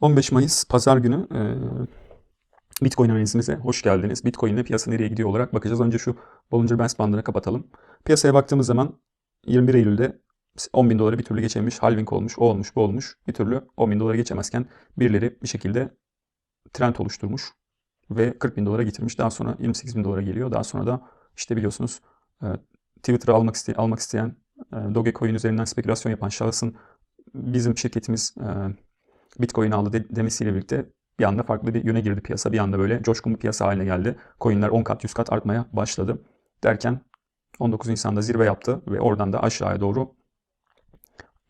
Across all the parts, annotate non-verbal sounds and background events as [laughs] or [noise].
15 Mayıs Pazar günü e, Bitcoin analizimize hoş geldiniz. Bitcoin ile piyasa nereye gidiyor olarak bakacağız. Önce şu Bollinger Bands bandını kapatalım. Piyasaya baktığımız zaman 21 Eylül'de 10 bin doları bir türlü geçememiş, halving olmuş, o olmuş, bu olmuş. Bir türlü 10 bin dolara geçemezken birileri bir şekilde trend oluşturmuş ve 40 bin dolara getirmiş. Daha sonra 28 bin dolara geliyor. Daha sonra da işte biliyorsunuz e, Twitter'ı almak, iste almak isteyen e, Dogecoin üzerinden spekülasyon yapan şahısın bizim şirketimiz e, Bitcoin aldı de- demesiyle birlikte bir anda farklı bir yöne girdi piyasa. Bir anda böyle coşkun bir piyasa haline geldi. Coinler 10 kat 100 kat artmaya başladı. Derken 19 Nisan'da zirve yaptı ve oradan da aşağıya doğru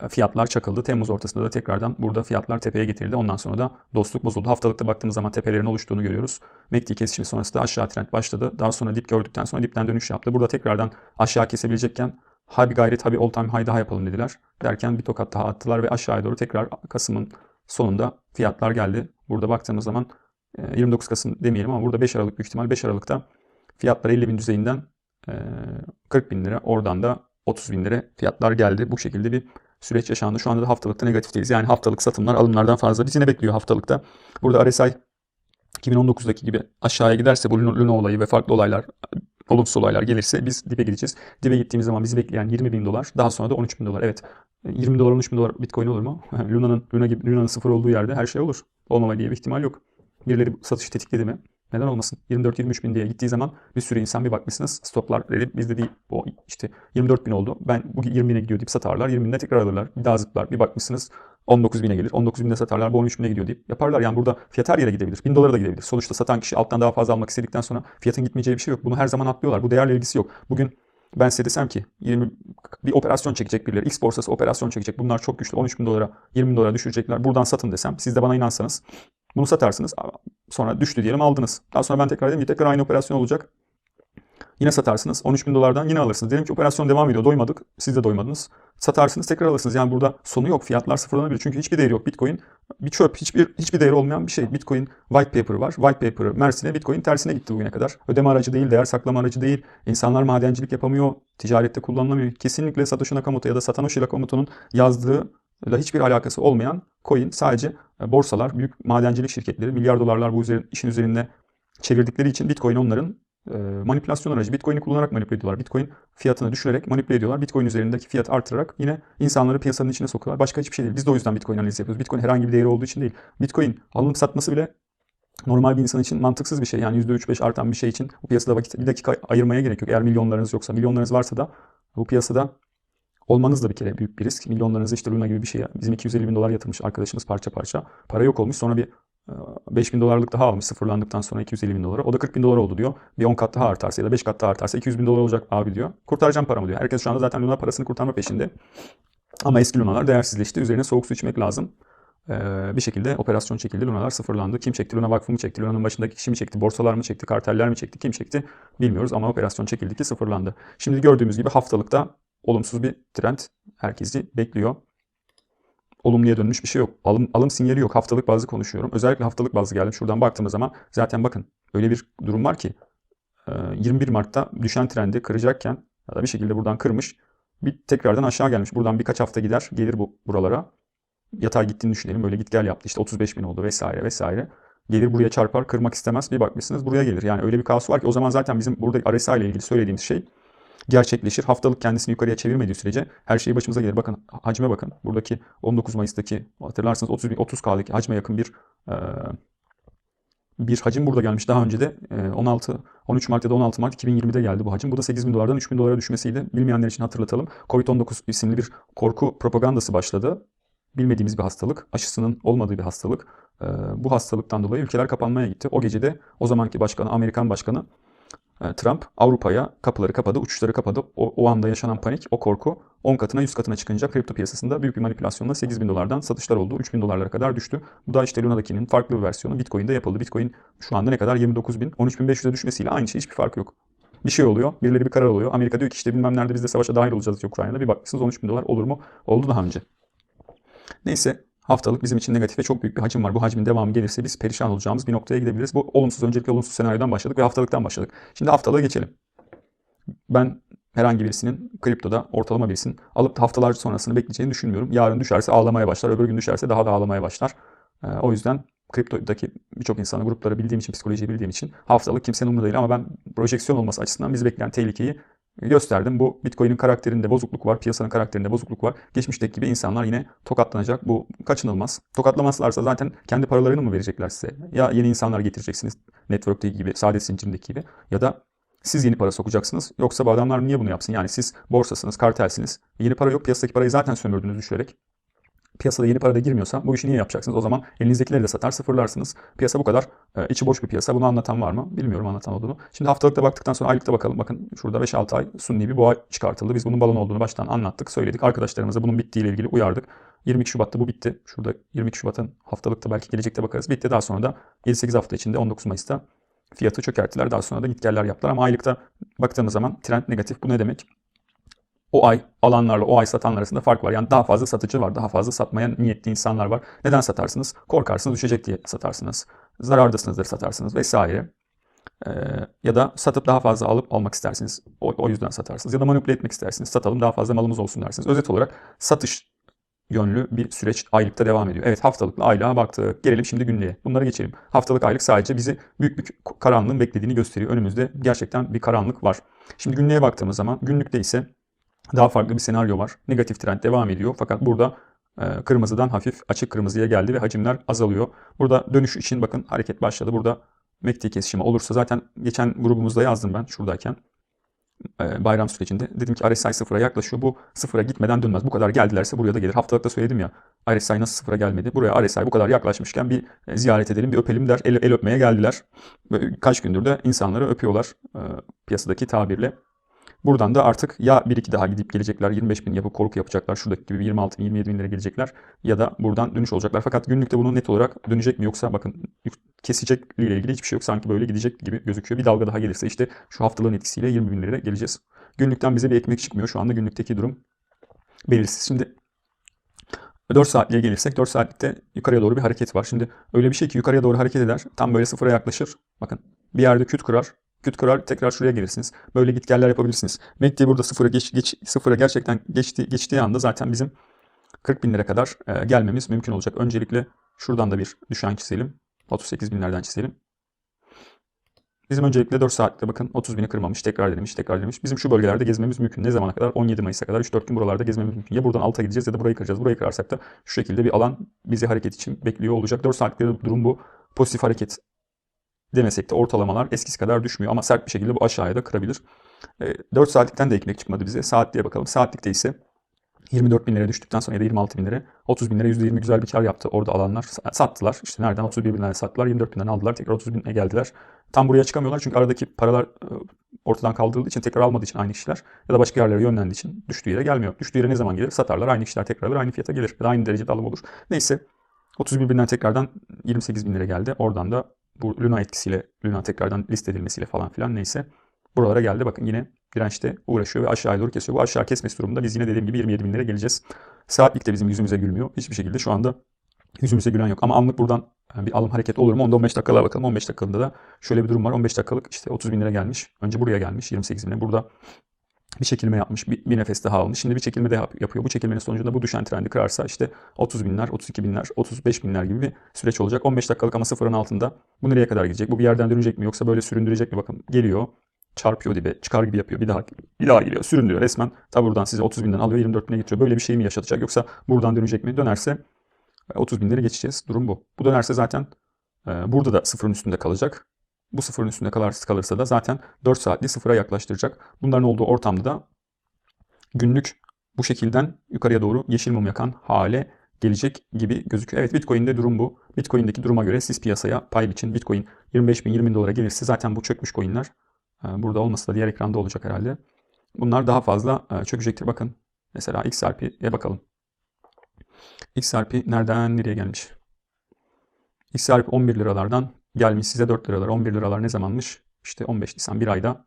e, fiyatlar çakıldı. Temmuz ortasında da tekrardan burada fiyatlar tepeye getirildi. Ondan sonra da dostluk bozuldu. Haftalıkta baktığımız zaman tepelerin oluştuğunu görüyoruz. MACD kesişimi sonrası da aşağı trend başladı. Daha sonra dip gördükten sonra dipten dönüş yaptı. Burada tekrardan aşağı kesebilecekken ha bir gayret ha bir all time high daha yapalım dediler. Derken bir tokat daha attılar ve aşağıya doğru tekrar Kasım'ın sonunda fiyatlar geldi. Burada baktığımız zaman e, 29 Kasım demeyelim ama burada 5 Aralık büyük ihtimal 5 Aralık'ta fiyatlar 50 bin düzeyinden e, 40 bin lira oradan da 30 bin lira fiyatlar geldi. Bu şekilde bir süreç yaşandı. Şu anda da haftalıkta negatifteyiz. Yani haftalık satımlar alımlardan fazla. Bizi ne bekliyor haftalıkta? Burada RSI 2019'daki gibi aşağıya giderse bu Luna olayı ve farklı olaylar olumsuz olaylar gelirse biz dibe gideceğiz. Dibe gittiğimiz zaman bizi bekleyen 20 bin dolar daha sonra da 13 bin dolar. Evet 20 dolar 13 bin dolar bitcoin olur mu? [laughs] Luna'nın Luna gibi Luna'nın sıfır olduğu yerde her şey olur. Olmama diye bir ihtimal yok. Birileri satışı tetikledi mi? Neden olmasın? 24-23 bin diye gittiği zaman bir sürü insan bir bakmışsınız stoplar dedi. Bizde değil o işte 24 bin oldu. Ben bu 20 bine gidiyor deyip satarlar. 20 binde tekrar alırlar. Bir daha zıplar. Bir bakmışsınız 19 bine gelir. 19 binde satarlar. Bu 13 bine gidiyor deyip yaparlar. Yani burada fiyat her yere gidebilir. 1000 dolara da gidebilir. Sonuçta satan kişi alttan daha fazla almak istedikten sonra fiyatın gitmeyeceği bir şey yok. Bunu her zaman atlıyorlar. Bu değerle ilgisi yok. Bugün ben size desem ki 20 bir operasyon çekecek birileri. X borsası operasyon çekecek. Bunlar çok güçlü. 13 bin dolara 20 bin dolara düşürecekler. Buradan satın desem. Siz de bana inansanız bunu satarsınız. Sonra düştü diyelim aldınız. Daha sonra ben tekrar dedim ki tekrar aynı operasyon olacak. Yine satarsınız. 13 bin dolardan yine alırsınız. Diyelim ki operasyon devam ediyor. Doymadık. Siz de doymadınız. Satarsınız tekrar alırsınız. Yani burada sonu yok. Fiyatlar sıfırlanabilir. Çünkü hiçbir değeri yok. Bitcoin bir çöp. Hiçbir hiçbir değeri olmayan bir şey. Bitcoin white paper var. White paper'ı Mersin'e Bitcoin tersine gitti bugüne kadar. Ödeme aracı değil, değer saklama aracı değil. İnsanlar madencilik yapamıyor. Ticarette kullanılamıyor. Kesinlikle Satoshi Nakamoto ya da Satoshi Nakamoto'nun yazdığı hiçbir alakası olmayan coin sadece e, borsalar, büyük madencilik şirketleri milyar dolarlar bu üzeri, işin üzerinde çevirdikleri için Bitcoin onların e, manipülasyon aracı. Bitcoin'i kullanarak manipüle ediyorlar. Bitcoin fiyatını düşürerek manipüle ediyorlar. Bitcoin üzerindeki fiyat artırarak yine insanları piyasanın içine sokuyorlar. Başka hiçbir şey değil. Biz de o yüzden Bitcoin analizi yapıyoruz. Bitcoin herhangi bir değeri olduğu için değil. Bitcoin alınıp satması bile normal bir insan için mantıksız bir şey. Yani %3-5 artan bir şey için bu piyasada vakit bir dakika ayırmaya gerek yok. Eğer milyonlarınız yoksa, milyonlarınız varsa da bu piyasada olmanız da bir kere büyük bir risk. Milyonlarınızı işte Luna gibi bir şeye bizim 250 bin dolar yatırmış arkadaşımız parça parça. Para yok olmuş sonra bir 5 bin dolarlık daha almış sıfırlandıktan sonra 250 bin dolara. O da 40 bin dolar oldu diyor. Bir 10 kat daha artarsa ya da 5 kat daha artarsa 200 bin dolar olacak abi diyor. Kurtaracağım paramı diyor. Herkes şu anda zaten Luna parasını kurtarma peşinde. Ama eski Luna'lar değersizleşti. Üzerine soğuk su içmek lazım. Ee, bir şekilde operasyon çekildi. Luna'lar sıfırlandı. Kim çekti? Luna Vakfı mı çekti? Luna'nın başındaki kişi mi çekti? Borsalar mı çekti? Karteller mi çekti? Kim çekti? Bilmiyoruz ama operasyon çekildi ki sıfırlandı. Şimdi gördüğümüz gibi haftalıkta olumsuz bir trend herkesi bekliyor. Olumluya dönmüş bir şey yok. Alım, alım sinyali yok. Haftalık bazlı konuşuyorum. Özellikle haftalık bazlı geldim. Şuradan baktığımız zaman zaten bakın öyle bir durum var ki 21 Mart'ta düşen trendi kıracakken ya da bir şekilde buradan kırmış. Bir tekrardan aşağı gelmiş. Buradan birkaç hafta gider. Gelir bu buralara. Yatay gittiğini düşünelim. Böyle git gel yaptı. İşte 35 bin oldu vesaire vesaire. Gelir buraya çarpar. Kırmak istemez. Bir bakmışsınız buraya gelir. Yani öyle bir kaos var ki o zaman zaten bizim burada RSI ile ilgili söylediğimiz şey gerçekleşir. Haftalık kendisini yukarıya çevirmediği sürece her şey başımıza gelir. Bakın hacme bakın. Buradaki 19 Mayıs'taki hatırlarsınız 30 30K'daki hacme yakın bir e, bir hacim burada gelmiş. Daha önce de e, 16 13 Mart ya da 16 Mart 2020'de geldi bu hacim. Bu da 8 bin dolardan 3 bin dolara düşmesiydi. Bilmeyenler için hatırlatalım. Covid-19 isimli bir korku propagandası başladı. Bilmediğimiz bir hastalık, aşısının olmadığı bir hastalık. E, bu hastalıktan dolayı ülkeler kapanmaya gitti. O gece de o zamanki başkanı, Amerikan başkanı e, Trump Avrupa'ya kapıları kapadı, uçuşları kapadı. O, o anda yaşanan panik, o korku 10 katına 100 katına çıkınca kripto piyasasında büyük bir manipülasyonla 8 bin dolardan satışlar oldu. 3 bin dolarlara kadar düştü. Bu da işte Luna'dakinin farklı bir versiyonu Bitcoin'de yapıldı. Bitcoin şu anda ne kadar? 29 bin, 13 bin 500'e düşmesiyle aynı şey. Hiçbir fark yok. Bir şey oluyor. Birileri bir karar oluyor. Amerika diyor ki işte bilmem nerede biz de savaşa dahil olacağız Ukrayna'da. Bir bakmışsınız 13 bin dolar olur mu? Oldu daha önce. Neyse haftalık bizim için negatif ve çok büyük bir hacim var. Bu hacmin devamı gelirse biz perişan olacağımız bir noktaya gidebiliriz. Bu olumsuz, öncelikle olumsuz senaryodan başladık ve haftalıktan başladık. Şimdi haftalığa geçelim. Ben herhangi birisinin kriptoda ortalama birisinin alıp haftalar sonrasını bekleyeceğini düşünmüyorum. Yarın düşerse ağlamaya başlar, öbür gün düşerse daha da ağlamaya başlar. E, o yüzden kriptodaki birçok insanı, grupları bildiğim için, psikolojiyi bildiğim için haftalık kimsenin umurunda değil ama ben projeksiyon olması açısından bizi bekleyen tehlikeyi gösterdim. Bu Bitcoin'in karakterinde bozukluk var, piyasanın karakterinde bozukluk var. Geçmişteki gibi insanlar yine tokatlanacak. Bu kaçınılmaz. Tokatlamazlarsa zaten kendi paralarını mı verecekler size? Ya yeni insanlar getireceksiniz network'teki gibi, saadet zincirindeki gibi ya da siz yeni para sokacaksınız. Yoksa bu adamlar niye bunu yapsın? Yani siz borsasınız, kartelsiniz. Yeni para yok. Piyasadaki parayı zaten sömürdünüz düşürerek. Piyasada yeni para da girmiyorsa bu işi niye yapacaksınız? O zaman elinizdekileri de satar sıfırlarsınız. Piyasa bu kadar e, içi boş bir piyasa. Bunu anlatan var mı? Bilmiyorum anlatan olduğunu. Şimdi haftalıkta baktıktan sonra aylıkta bakalım. Bakın şurada 5-6 ay sunni bir boğa çıkartıldı. Biz bunun balon olduğunu baştan anlattık, söyledik. Arkadaşlarımıza bunun bittiğiyle ilgili uyardık. 22 Şubat'ta bu bitti. Şurada 22 Şubat'ın haftalıkta belki gelecekte bakarız. Bitti. Daha sonra da 7-8 hafta içinde 19 Mayıs'ta fiyatı çökerttiler. Daha sonra da gitgeller yaptılar. Ama aylıkta baktığımız zaman trend negatif. Bu ne demek? O ay alanlarla o ay satanlar arasında fark var. Yani daha fazla satıcı var, daha fazla satmaya niyetli insanlar var. Neden satarsınız? Korkarsınız düşecek diye satarsınız. Zarardasınızdır satarsınız vesaire. Ee, ya da satıp daha fazla alıp almak istersiniz. O, o yüzden satarsınız. Ya da manipüle etmek istersiniz. Satalım daha fazla malımız olsun dersiniz. Özet olarak satış yönlü bir süreç aylıkta devam ediyor. Evet haftalıkla aylığa baktık. Gelelim şimdi günlüğe. Bunlara geçelim. Haftalık aylık sadece bizi büyük bir karanlığın beklediğini gösteriyor. Önümüzde gerçekten bir karanlık var. Şimdi günlüğe baktığımız zaman günlükte ise daha farklı bir senaryo var. Negatif trend devam ediyor. Fakat burada e, kırmızıdan hafif açık kırmızıya geldi ve hacimler azalıyor. Burada dönüş için bakın hareket başladı. Burada MACD kesişimi olursa zaten geçen grubumuzda yazdım ben şuradayken e, bayram sürecinde. Dedim ki RSI sıfıra yaklaşıyor. Bu sıfıra gitmeden dönmez. Bu kadar geldilerse buraya da gelir. Haftalıkta söyledim ya RSI nasıl sıfıra gelmedi. Buraya RSI bu kadar yaklaşmışken bir e, ziyaret edelim, bir öpelim der. El, el öpmeye geldiler. Kaç gündür de insanları öpüyorlar piyasadaki tabirle. Buradan da artık ya bir iki daha gidip gelecekler 25 bin yapıp korku yapacaklar şuradaki gibi 26 bin 27 bin lira gelecekler ya da buradan dönüş olacaklar. Fakat günlükte bunu net olarak dönecek mi yoksa bakın kesecek ile ilgili hiçbir şey yok. Sanki böyle gidecek gibi gözüküyor. Bir dalga daha gelirse işte şu haftalığın etkisiyle 20 bin liraya geleceğiz. Günlükten bize bir ekmek çıkmıyor. Şu anda günlükteki durum belirsiz. Şimdi 4 saatliğe gelirsek 4 saatlikte yukarıya doğru bir hareket var. Şimdi öyle bir şey ki yukarıya doğru hareket eder. Tam böyle sıfıra yaklaşır. Bakın bir yerde küt kırar. Küt kırar tekrar şuraya gelirsiniz. Böyle gitgeller yapabilirsiniz. MACD burada sıfıra, geç, geç, sıfıra gerçekten geçti, geçtiği anda zaten bizim 40 bin lira kadar e, gelmemiz mümkün olacak. Öncelikle şuradan da bir düşen çizelim. 38 binlerden çizelim. Bizim öncelikle 4 saatte bakın 30 bini kırmamış, tekrar denemiş, tekrar denemiş. Bizim şu bölgelerde gezmemiz mümkün. Ne zamana kadar? 17 Mayıs'a kadar 3-4 gün buralarda gezmemiz mümkün. Ya buradan alta gideceğiz ya da burayı kıracağız. Burayı kırarsak da şu şekilde bir alan bizi hareket için bekliyor olacak. 4 saatlikte durum bu. Pozitif hareket demesek de ortalamalar eskisi kadar düşmüyor ama sert bir şekilde bu aşağıya da kırabilir. 4 e, saatlikten de ekmek çıkmadı bize. Saatliğe bakalım. Saatlikte ise 24 bin lira düştükten sonra ya da 26 bin lira 30 bin lira %20 güzel bir kar yaptı orada alanlar. Sattılar. İşte nereden 31 binden sattılar. 24 binden aldılar. Tekrar 30 bine geldiler. Tam buraya çıkamıyorlar çünkü aradaki paralar e, ortadan kaldırıldığı için tekrar almadığı için aynı kişiler ya da başka yerlere yönlendiği için düştüğü yere gelmiyor. Düştüğü yere ne zaman gelir? Satarlar. Aynı kişiler tekrar alır. Aynı fiyata gelir. Ya da aynı derecede alım olur. Neyse 31 binden tekrardan 28 bin lira geldi. Oradan da bu Luna etkisiyle, Luna tekrardan list edilmesiyle falan filan neyse. Buralara geldi. Bakın yine dirençte uğraşıyor ve aşağıya doğru kesiyor. Bu aşağı kesmesi durumunda biz yine dediğim gibi 27 bin lira geleceğiz. Saatlikte bizim yüzümüze gülmüyor. Hiçbir şekilde şu anda yüzümüze gülen yok. Ama anlık buradan bir alım hareketi olur mu? Onda 15 dakikalara bakalım. 15 dakikalığında da şöyle bir durum var. 15 dakikalık işte 30 bin lira gelmiş. Önce buraya gelmiş 28 bin lira. Burada bir çekilme yapmış, bir, bir nefes daha almış. Şimdi bir çekilme de yapıyor. Bu çekilmenin sonucunda bu düşen trendi kırarsa işte 30 binler, 32 binler, 35 binler gibi bir süreç olacak. 15 dakikalık ama sıfırın altında. Bu nereye kadar gidecek? Bu bir yerden dönecek mi yoksa böyle süründürecek mi? Bakın geliyor, çarpıyor dibe, çıkar gibi yapıyor. Bir daha bir daha geliyor, süründürüyor resmen. Ta buradan size 30 binden alıyor, 24 bine getiriyor. Böyle bir şey mi yaşatacak yoksa buradan dönecek mi? Dönerse 30 binleri geçeceğiz. Durum bu. Bu dönerse zaten e, burada da sıfırın üstünde kalacak. Bu sıfırın üstünde kalırsa, kalırsa da zaten 4 saatli sıfıra yaklaştıracak. Bunların olduğu ortamda da günlük bu şekilden yukarıya doğru yeşil mum yakan hale gelecek gibi gözüküyor. Evet Bitcoin'de durum bu. Bitcoin'deki duruma göre siz piyasaya pay biçin. Bitcoin 25 bin 20 bin dolara gelirse zaten bu çökmüş coinler. E, burada olmasa da diğer ekranda olacak herhalde. Bunlar daha fazla e, çökecektir. Bakın mesela XRP'ye bakalım. XRP nereden nereye gelmiş? XRP 11 liralardan gelmiş size 4 liralar. 11 liralar ne zamanmış? İşte 15 Nisan bir ayda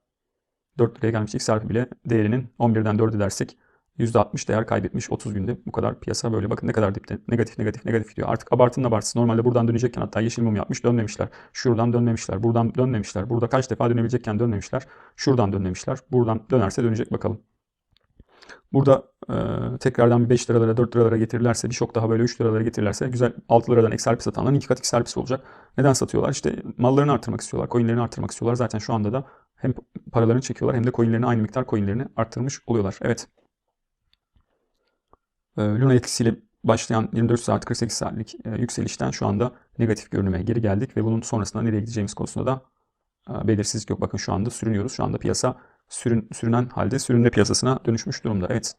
4 liraya gelmiş. XRP bile değerinin 11'den 4'ü dersek %60 değer kaybetmiş 30 günde. Bu kadar piyasa böyle. Bakın ne kadar dipte. Negatif negatif negatif gidiyor. Artık abartının abartısı. Normalde buradan dönecekken hatta yeşil mum yapmış dönmemişler. Şuradan dönmemişler. Buradan dönmemişler. Burada kaç defa dönebilecekken dönmemişler. Şuradan dönmemişler. Buradan dönerse dönecek bakalım. Burada e, tekrardan bir 5 liralara 4 liralara getirirlerse bir şok daha böyle 3 liralara getirirlerse güzel 6 liradan XRP satanların iki kat XRP'si olacak. Neden satıyorlar? İşte mallarını artırmak istiyorlar. Coinlerini artırmak istiyorlar. Zaten şu anda da hem paralarını çekiyorlar hem de coinlerini aynı miktar coinlerini arttırmış oluyorlar. Evet. E, Luna etkisiyle başlayan 24 saat 48 saatlik e, yükselişten şu anda negatif görünüme geri geldik ve bunun sonrasında nereye gideceğimiz konusunda da e, belirsizlik yok. Bakın şu anda sürünüyoruz. Şu anda piyasa sürün, sürünen halde sürünme piyasasına dönüşmüş durumda. Evet.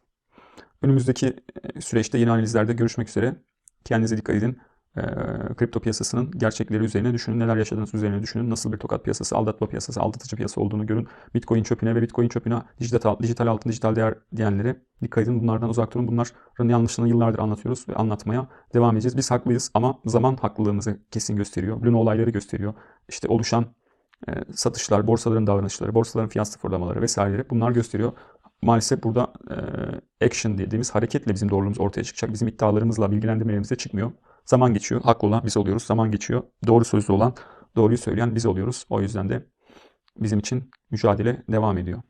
Önümüzdeki e, süreçte yeni analizlerde görüşmek üzere. Kendinize dikkat edin. E, kripto piyasasının gerçekleri üzerine düşünün. Neler yaşadığınız üzerine düşünün. Nasıl bir tokat piyasası, aldatma piyasası, aldatıcı piyasa olduğunu görün. Bitcoin çöpüne ve Bitcoin çöpüne dijital, dijital altın, dijital değer diyenlere dikkat edin. Bunlardan uzak durun. Bunların yanlışlığını yıllardır anlatıyoruz ve anlatmaya devam edeceğiz. Biz haklıyız ama zaman haklılığımızı kesin gösteriyor. Luna olayları gösteriyor. İşte oluşan e, satışlar, borsaların davranışları, borsaların fiyat sıfırlamaları vesaire bunlar gösteriyor. Maalesef burada e, action dediğimiz hareketle bizim doğruluğumuz ortaya çıkacak. Bizim iddialarımızla bilgilendirmelerimize çıkmıyor. Zaman geçiyor. Haklı olan biz oluyoruz. Zaman geçiyor. Doğru sözlü olan, doğruyu söyleyen biz oluyoruz. O yüzden de bizim için mücadele devam ediyor.